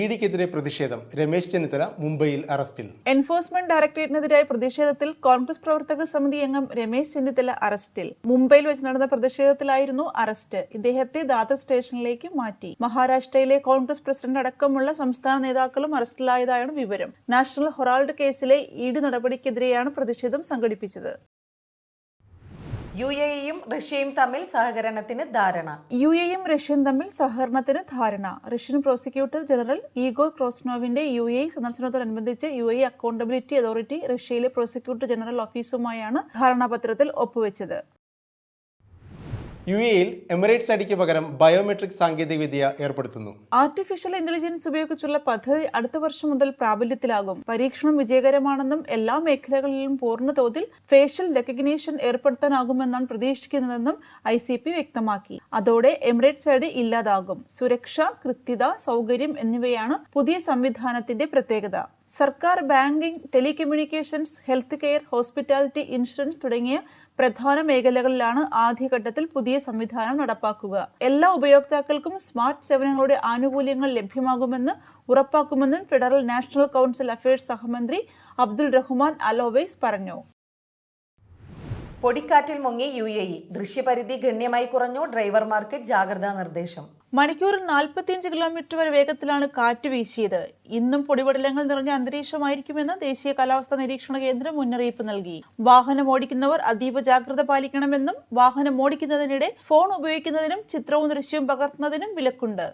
ഇഡിക്കെതിരെ പ്രതിഷേധം. രമേശ് ചെന്നിത്തല മുംബൈയിൽ അറസ്റ്റിൽ. എൻഫോഴ്സ്മെന്റ് ഡയറക്ടറേറ്റിനെതിരായ പ്രതിഷേധത്തിൽ കോൺഗ്രസ് പ്രവർത്തക സമിതി അംഗം രമേശ് ചെന്നിത്തല അറസ്റ്റിൽ. മുംബൈയിൽ വെച്ച് നടന്ന പ്രതിഷേധത്തിലായിരുന്നു അറസ്റ്റ്. ഇദ്ദേഹത്തെ ദാദർ സ്റ്റേഷനിലേക്ക് മാറ്റി. മഹാരാഷ്ട്രയിലെ കോൺഗ്രസ് പ്രസിഡന്റ് അടക്കമുള്ള സംസ്ഥാന നേതാക്കളും അറസ്റ്റിലായതായാണ് വിവരം. നാഷണൽ ഹൊറാൾഡ് കേസിലെ ഇഡി നടപടിക്കെതിരെയാണ് പ്രതിഷേധം സംഘടിപ്പിച്ചത്. യു എ ഇയും റഷ്യയും തമ്മിൽ സഹകരണത്തിന് ധാരണ. യു എയും റഷ്യയും തമ്മിൽ സഹകരണത്തിന് ധാരണ. റഷ്യൻ പ്രോസിക്യൂട്ടർ ജനറൽ ഈഗോ ക്രോസ്നോവിന്റെ യു എ സന്ദർശനത്തോടനുബന്ധിച്ച് യു എ അക്കൗണ്ടബിലിറ്റി അതോറിറ്റി റഷ്യയിലെ പ്രോസിക്യൂട്ടർ ജനറൽ ഓഫീസുമായാണ് ധാരണാപത്രത്തിൽ ഒപ്പുവെച്ചത്. യു എയിൽ എമിറേറ്റ്സ് അടിക്ക് പകരം ബയോമെട്രിക് സാങ്കേതികവിദ്യ ഏർപ്പെടുത്തുന്നു. ആർട്ടിഫിഷ്യൽ ഇന്റലിജൻസ് ഉപയോഗിച്ചുള്ള പദ്ധതി അടുത്ത വർഷം മുതൽ പ്രാബല്യത്തിലാകും. പരീക്ഷണം വിജയകരമാണെന്നും എല്ലാ മേഖലകളിലും പൂർണ തോതിൽ ഫേഷ്യൽ റെക്കഗ്നീഷൻ ഏർപ്പെടുത്താനാകുമെന്നാണ് പ്രതീക്ഷിക്കുന്നതെന്നും ഐ സി പി വ്യക്തമാക്കി. അതോടെ എമിറേറ്റ്സ് ഐഡി ഇല്ലാതാകും. സുരക്ഷ കൃത്യത സൗകര്യം എന്നിവയാണ് പുതിയ സംവിധാനത്തിന്റെ പ്രത്യേകത. സർക്കാർ banking telecommunications health care hospitality insurance തുടങ്ങിയ പ്രധാന മേഖലകളിലാണ് ആദ്യഘട്ടത്തിൽ പുതിയ സംവിധാനം നടപ്പാക്കുക. എല്ലാ ഉപയോക്താക്കൾക്കും സ്മാർട്ട് സേവനങ്ങളുടെ ആനുകൂല്യങ്ങൾ ലഭ്യമാകുമെന്ന് ഉറപ്പാക്കുമെന്നും ഫെഡറൽ നാഷണൽ കൗൺസിൽ അഫയേഴ്സ് സഹമന്ത്രി അബ്ദുൾ റഹ്മാൻ അലോവേസ് പറഞ്ഞു. പൊടിക്കാറ്റിൽ മുങ്ങി യു എ ഇ. ദൃശ്യപരിധി ഗണ്യമായി കുറഞ്ഞു. ഡ്രൈവർമാർക്ക് ജാഗ്രതാ നിർദ്ദേശം. മണിക്കൂറിൽ നാൽപ്പത്തിയഞ്ച് കിലോമീറ്റർ വരെ വേഗത്തിലാണ് കാറ്റ് വീശിയത്. ഇന്നും പൊടിപടലങ്ങൾ നിറഞ്ഞ അന്തരീക്ഷമായിരിക്കുമെന്ന് ദേശീയ കാലാവസ്ഥാ നിരീക്ഷണ കേന്ദ്രം മുന്നറിയിപ്പ് നൽകി. വാഹനം ഓടിക്കുന്നവർ അതീവ ജാഗ്രത പാലിക്കണമെന്നും വാഹനം ഓടിക്കുന്നതിനിടെ ഫോൺ ഉപയോഗിക്കുന്നതിനും ചിത്രവും ദൃശ്യവും പകർത്തുന്നതിനും വിലക്കുണ്ട്.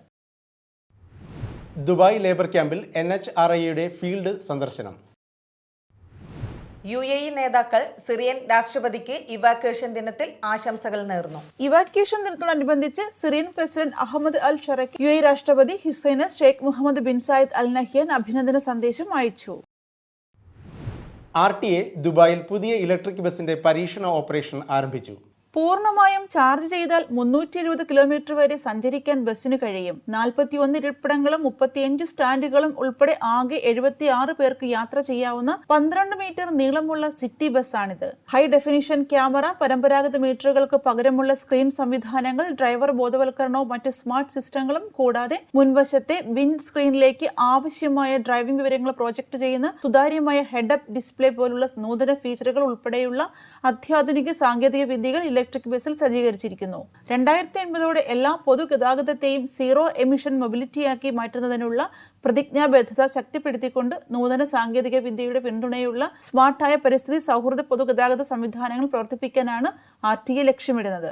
ദുബായ് ലേബർ ക്യാമ്പിൽ എൻ എച്ച് ആർ ഐയുടെ ഫീൽഡ് സന്ദർശനം. യു എ ഇ നേതാക്കൾ സിറിയൻ രാഷ്ട്രപതിക്ക് ഇവാക്വേഷൻ ദിനത്തിൽ ആശംസകൾ നേർന്നു. ഇവാക്യുവേഷൻ ദിനത്തോടനുബന്ധിച്ച് Syrian president Ahmed al Sharaa U A രാഷ്ട്രപതി his highness Sheikh Mohammed bin Zayed Al Nahyan അഭിനന്ദന സന്ദേശം അയച്ചു. ആർ ടി എ ദുബായിൽ പുതിയ ഇലക്ട്രിക് ബസിന്റെ പരീക്ഷണ ഓപ്പറേഷൻ ആരംഭിച്ചു. പൂർണമായും ചാർജ് ചെയ്താൽ മുന്നൂറ്റി എഴുപത് കിലോമീറ്റർ വരെ സഞ്ചരിക്കാൻ ബസ്സിന് കഴിയും. നാൽപ്പത്തിയൊന്ന് ഇരിപ്പിടങ്ങളും മുപ്പത്തിയഞ്ച് സ്റ്റാൻഡുകളും ഉൾപ്പെടെ ആകെ എഴുപത്തിയാറ് പേർക്ക് യാത്ര ചെയ്യാവുന്ന പന്ത്രണ്ട് മീറ്റർ നീളമുള്ള സിറ്റി ബസ്സാണിത്. ഹൈ ഡെഫിനിഷൻ ക്യാമറ പരമ്പരാഗത മീറ്ററുകൾക്ക് പകരമുള്ള സ്ക്രീൻ സംവിധാനങ്ങൾ ഡ്രൈവർ ബോധവൽക്കരണവും മറ്റ് സ്മാർട്ട് സിസ്റ്റങ്ങളും കൂടാതെ മുൻവശത്തെ വിൻഡ് സ്ക്രീനിലേക്ക് ആവശ്യമായ ഡ്രൈവിംഗ് വിവരങ്ങൾ പ്രോജക്ട് ചെയ്യുന്ന സുതാര്യമായ ഹെഡ് അപ്പ് ഡിസ്പ്ലേ പോലുള്ള നൂതന ഫീച്ചറുകൾ ഉൾപ്പെടെയുള്ള അത്യാധുനിക സാങ്കേതിക വിദ്യകൾ ഇലക്ട്രിക് ബസ്സിൽ സജ്ജീകരിച്ചിരിക്കുന്നു. രണ്ടായിരത്തി അൻപതോടെ എല്ലാ പൊതുഗതാഗതത്തെയും സീറോ എമിഷൻ മൊബിലിറ്റിയാക്കി മാറ്റുന്നതിനുള്ള പ്രതിജ്ഞാബദ്ധത ശക്തിപ്പെടുത്തിക്കൊണ്ട് നൂതന സാങ്കേതിക വിദ്യയുടെ പിന്തുണയുള്ള സ്മാർട്ടായ പരിസ്ഥിതി സൗഹൃദ പൊതുഗതാഗത സംവിധാനങ്ങൾ പ്രവർത്തിപ്പിക്കാനാണ് ആർ ടി എ ലക്ഷ്യമിടുന്നത്.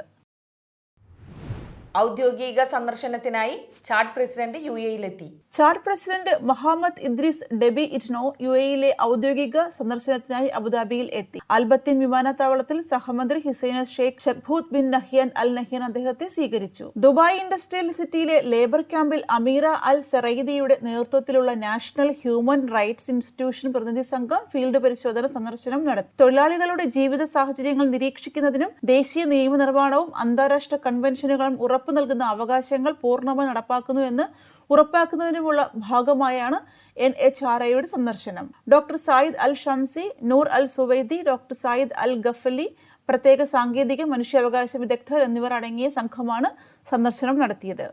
ഔദ്യോഗിക സന്ദർശനത്തിനായി Chad president U എയിലെത്തി Chad president Mohamed Idriss Deby Itno U എയിലെ ഔദ്യോഗിക സന്ദർശനത്തിനായി അബുദാബിയിൽ എത്തി. അൽബത്തിൻ വിമാനത്താവളത്തിൽ സഹമന്ത്രി ഹിസൈന Sheikh Shakhbut bin Nahyan al Nahyan അദ്ദേഹത്തെ സ്വീകരിച്ചു. ദുബായ് ഇൻഡസ്ട്രിയൽ സിറ്റിയിലെ ലേബർ ക്യാമ്പിൽ അമീറ അൽ സെറൈദിയുടെ നേതൃത്വത്തിലുള്ള നാഷണൽ ഹ്യൂമൻ റൈറ്റ്സ് ഇൻസ്റ്റിറ്റ്യൂഷൻ പ്രതിനിധി സംഘം ഫീൽഡ് പരിശോധന സന്ദർശനം നടത്തി. തൊഴിലാളികളുടെ ജീവിത സാഹചര്യങ്ങൾ നിരീക്ഷിക്കുന്നതിനും ദേശീയ നിയമനിർമ്മാണവും അന്താരാഷ്ട്ര കൺവെൻഷനുകളും ഉറപ്പു നൽകുന്ന അവകാശങ്ങൾ പൂർണമായി നടപ്പാക്കുന്നു എന്ന് ഉറപ്പാക്കുന്നതിനുമുള്ള ഭാഗമായാണ് എൻ എച്ച് ആർ ഐയുടെ സന്ദർശനം. Doctor Zayed Al Shamsi Noor Al Suwaidi doctor Zayed Al Ghafli പ്രത്യേക സാങ്കേതിക മനുഷ്യാവകാശ വിദഗ്ധർ എന്നിവർ അടങ്ങിയ സംഘമാണ് സന്ദർശനം നടത്തിയത്.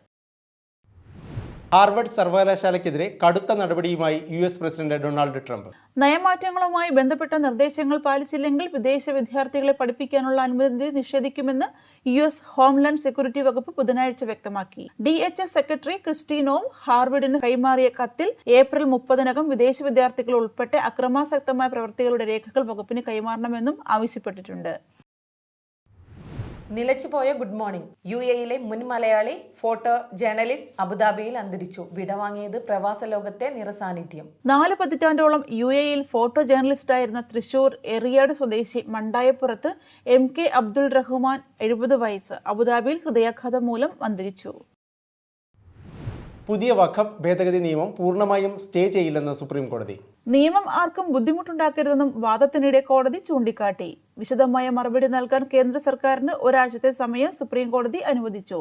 ഹാർവർഡ് സർവകലാശാലയ്ക്കെതിരെ കടുത്ത നടപടിയുമായി U S president Donald Trump. നയമാറ്റങ്ങളുമായി ബന്ധപ്പെട്ട നിർദ്ദേശങ്ങൾ പാലിച്ചില്ലെങ്കിൽ വിദേശ വിദ്യാർത്ഥികളെ പഠിപ്പിക്കാനുള്ള അനുമതി നിഷേധിക്കുമെന്ന് യു എസ് ഹോംലാൻഡ് സെക്യൂരിറ്റി വകുപ്പ് ബുധനാഴ്ച വ്യക്തമാക്കി. D H S secretary Kristi Noem ഹാർവർഡിന് കൈമാറിയ കത്തിൽ ഏപ്രിൽ മുപ്പതിനകം വിദേശ വിദ്യാർത്ഥികൾ ഉൾപ്പെടെ അക്രമാസക്തമായ പ്രവൃത്തികളുടെ രേഖകൾ വകുപ്പിന് കൈമാറണമെന്നും ആവശ്യപ്പെട്ടിട്ടുണ്ട്. നിലച്ചുപോയ ഗുഡ് മോർണിംഗ്. യു എയിലെ മുൻ മലയാളി ഫോട്ടോ ജേർണലിസ്റ്റ് അബുദാബിയിൽ അന്തരിച്ചു. വിടവാങ്ങിയത് പ്രവാസ ലോകത്തെ നിറസാന്നിധ്യം. നാല് പതിറ്റാണ്ടോളം യു എയിൽ ഫോട്ടോ ജേർണലിസ്റ്റായിരുന്ന തൃശൂർ എറിയാട് സ്വദേശി മണ്ടായപ്പുറത്ത് എം കെ അബ്ദുൾ റഹ്മാൻ എഴുപത് വയസ്സ് അബുദാബിയിൽ ഹൃദയാഘാതം മൂലം അന്തരിച്ചു. പുതിയ വഖഫ് ഭേദഗതി നിയമം പൂർണമായും സ്റ്റേ ചെയ്യില്ലെന്ന് സുപ്രീം കോടതി നിയമം ആർക്കും ബുദ്ധിമുട്ടുണ്ടാക്കരുതെന്നും വാദത്തിനിടെ കോടതി ചൂണ്ടിക്കാട്ടി. വിശദമായ മറുപടി നൽകാൻ കേന്ദ്ര സർക്കാരിന് ഒരാഴ്ചത്തെ സമയം സുപ്രീം കോടതി അനുവദിച്ചു.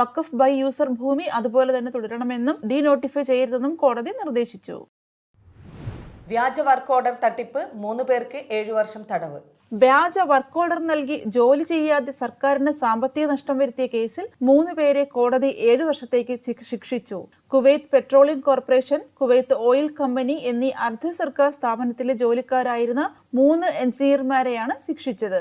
വഖഫ് ബൈ യൂസർ ഭൂമി അതുപോലെ തന്നെ തുടരണമെന്നും ഡി നോട്ടിഫൈ ചെയ്യരുതെന്നും കോടതി നിർദ്ദേശിച്ചു. വ്യാജ വർക്ക് ഓർഡർ തട്ടിപ്പ് മൂന്ന് പേർക്ക് ഏഴു വർഷം തടവ്. വ്യാജ വർക്ക് ഓർഡർ നൽകി ജോലി ചെയ്യാതെ സർക്കാരിന് സാമ്പത്തിക നഷ്ടം വരുത്തിയ കേസിൽ മൂന്ന് പേരെ കോടതി ഏഴു വർഷത്തേക്ക് ശിക്ഷ- ശിക്ഷിച്ചു. Kuwait petroleum corporation Kuwait oil company എന്നീ അർദ്ധ സർക്കാർ സ്ഥാപനത്തിലെ ജോലിക്കാരായിരുന്ന മൂന്ന് എഞ്ചിനീയർമാരെയാണ് ശിക്ഷിച്ചത്.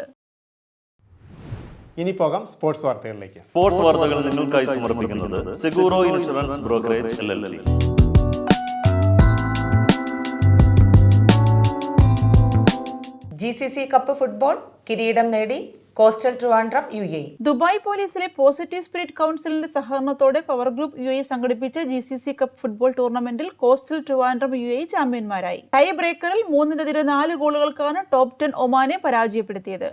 ഇനി പോകാം സ്പോർട്സ് വാർത്തകളിലേക്ക്. സ്പോർട്സ് വാർത്തകൾ നിങ്ങൾക്കായി സമർപ്പിക്കുന്നത് Seguro insurance brokerage L L C C cup football കിരീടം നേടി coastal Trivandrum U A. Dubai പോലീസിലെ പോസിറ്റീവ് സ്പിരിറ്റ് കൗൺസിലിന്റെ സഹകരണത്തോടെ പവർ ഗ്രൂപ്പ് യു എ സംഘടിപ്പിച്ച G C C cup football ടൂർണമെന്റിൽ കോസ്റ്റൽ ട്രിവാൻഡ്രം യു എ ചാമ്പ്യന്മാരായി. ടൈ ബ്രേക്കറിൽ മൂന്നിനെതിരെ നാല് ഗോളുകൾക്കാണ് ടോപ് ടെൻ ഒമാനെ പരാജയപ്പെടുത്തിയത്.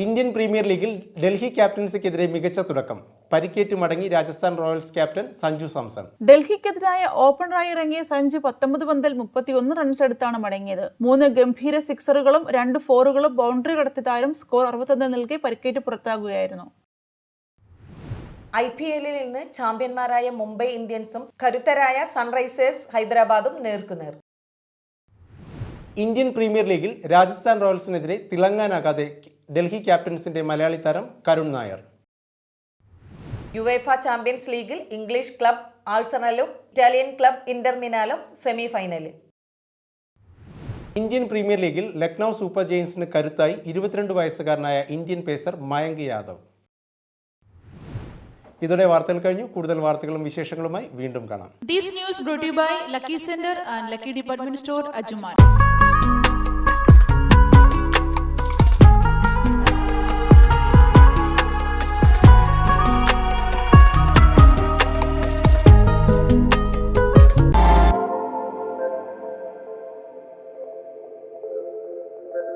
ഇന്ത്യൻ പ്രീമിയർ ലീഗിൽ ഡൽഹി ക്യാപ്റ്റൻസിക്കെതിരെ മികച്ച തുടക്കം. പരിക്കേറ്റ് മടങ്ങി രാജസ്ഥാൻ റോയൽസ് ക്യാപ്റ്റൻ സഞ്ജു സാംസൺ. ഡൽഹിക്കെതിരായ ഓപ്പണറായി ഇറങ്ങിയ സഞ്ജു പത്തൊമ്പത് പന്തിൽ മുപ്പത്തിയൊന്ന് റൺസ് എടുത്താണ് മടങ്ങിയത്. മൂന്ന് ഗംഭീര സിക്സറുകളും രണ്ട് ഫോറുകളും ബൗണ്ടറി കടത്തി താരം സ്കോർ അറുപത്തൊന്ന് നൽകി പരിക്കേറ്റ് പുറത്താകുകയായിരുന്നു. ഐ പി എല്ലിൽ നിന്ന് ചാമ്പ്യന്മാരായ മുംബൈ ഇന്ത്യൻസും കരുത്തരായ സൺറൈസേഴ്സ് ഹൈദരാബാദും നേർക്കുനേർ. ഇന്ത്യൻ പ്രീമിയർ ലീഗിൽ രാജസ്ഥാൻ റോയൽസിനെതിരെ തിളങ്ങാനാകാതെ ഡൽഹി ക്യാപ്റ്റൻസിന്റെ മലയാളി താരം കരുൺ നായർ. യുവേഫ ചാമ്പ്യൻസ് ലീഗിൽ ഇംഗ്ലീഷ് ക്ലബ് ആഴ്സണലും ഇറ്റാലിയൻ ക്ലബ് ഇന്റർമിനാലും സെമിഫൈനലിൽ സെമി ഫൈനലിൽ ഇന്ത്യൻ പ്രീമിയർ ലീഗിൽ ലക്നൗ സൂപ്പർ ജെയിൻസിന് കരുത്തായി ഇരുപത്തിരണ്ട് വയസ്സുകാരനായ ഇന്ത്യൻ പേസർ മയങ്ക് യാദവ്. ഇതോടെ വാർത്തകൾ കഴിഞ്ഞു. കൂടുതൽ വാർത്തകളും വിശേഷങ്ങളുമായി വീണ്ടും കാണാം. This news by Lucky by and Lucky and store Ajuman.